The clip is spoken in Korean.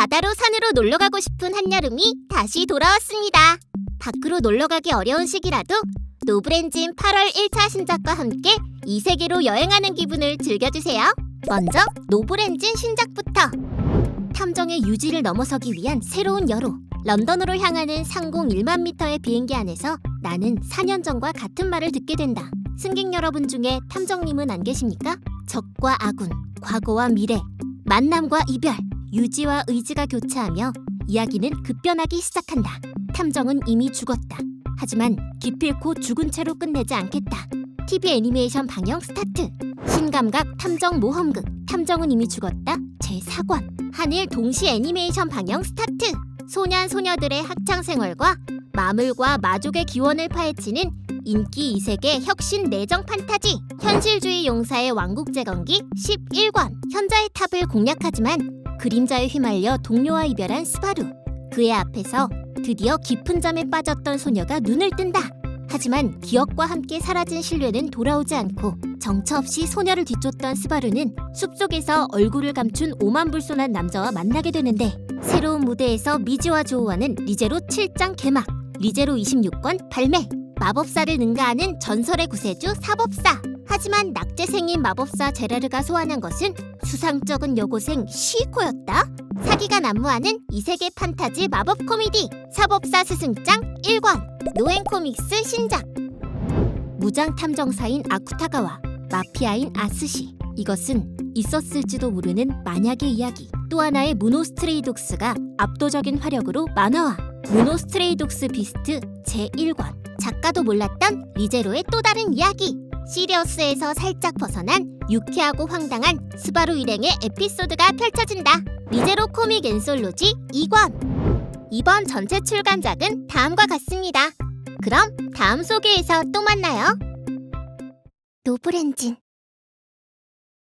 바다로 산으로 놀러 가고 싶은 한여름이 다시 돌아왔습니다. 밖으로 놀러 가기 어려운 시기라도 노브렌진 8월 1차 신작과 함께 이 세계로 여행하는 기분을 즐겨주세요. 먼저 노브렌진 신작부터 탐정의 유지를 넘어서기 위한 새로운 여로 런던으로 향하는 상공 1만 미터의 비행기 안에서 나는 4년 전과 같은 말을 듣게 된다. 승객 여러분 중에 탐정님은 안 계십니까? 적과 아군, 과거와 미래, 만남과 이별, 유지와 의지가 교차하며 이야기는 급변하기 시작한다. 탐정은 이미 죽었다. 하지만 기필코 죽은 채로 끝내지 않겠다. TV 애니메이션 방영 스타트. 신감각 탐정 모험극 탐정은 이미 죽었다. 제4권. 한일 동시 애니메이션 방영 스타트. 소년 소녀들의 학창 생활과 마물과 마족의 기원을 파헤치는 인기 이세계 혁신 내정 판타지 현실주의 용사의 왕국 재건기 11권 현자의 탑을 공략하지만 그림자에 휘말려 동료와 이별한 스바루. 그의 앞에서 드디어 깊은 잠에 빠졌던 소녀가 눈을 뜬다. 하지만 기억과 함께 사라진 신뢰는 돌아오지 않고 정처 없이 소녀를 뒤쫓던 스바루는 숲속에서 얼굴을 감춘 오만불손한 남자와 만나게 되는데 새로운 무대에서 미지와 조우와는 리제로 7장 개막 리제로 26권 발매 마법사를 능가하는 전설의 구세주 사법사 하지만 낙제생인 마법사 제라르가 소환한 것은 수상쩍은 여고생 시코였다. 사기가 난무하는 이세계 판타지 마법 코미디 사법사 스승장 1권 노행 코믹스 신작. 무장 탐정사인 아쿠타가와 마피아인 아스시 이것은 있었을지도 모르는 만약의 이야기. 또 하나의 무노스트레이독스가 압도적인 화력으로 만화화. 무노스트레이독스 비스트 제1권 작가도 몰랐던 리제로의 또 다른 이야기 시리어스에서 살짝 벗어난 유쾌하고 황당한 스바루 일행의 에피소드가 펼쳐진다. 리제로 코믹 앤솔로지 2권. 이번 전체 출간작은 다음과 같습니다. 그럼 다음 소개에서 또 만나요. 노브렌진